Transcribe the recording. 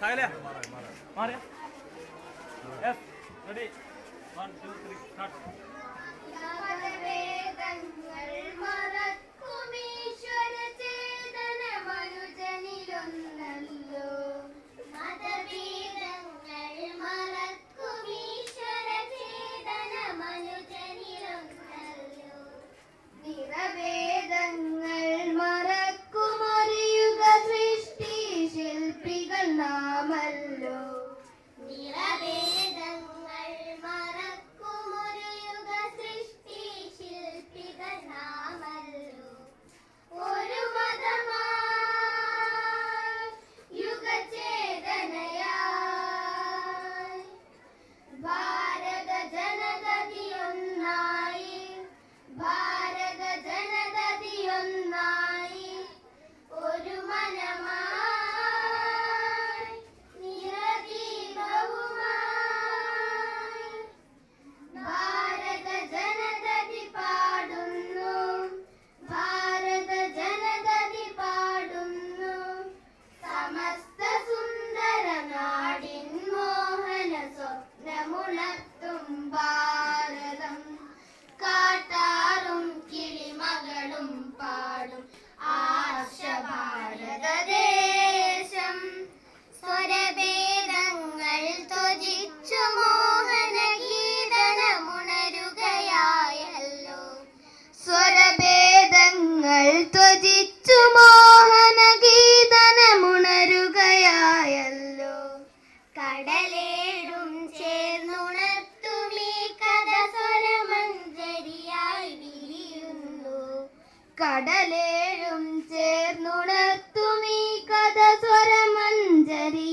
സാഗലേ മാറിയ. Yes ready one two three start സ്വരഭേദങ്ങൾ ത്വജിച്ചു മോഹന ഗീതനമുണരുകയായല്ലോ സ്വരഭേദങ്ങൾ ത്വജിച്ചു മോഹന കടലേടും കഥ സ്വരമഞ്ജരിയായി വിരിയുന്നു. കടലേഴും daddy.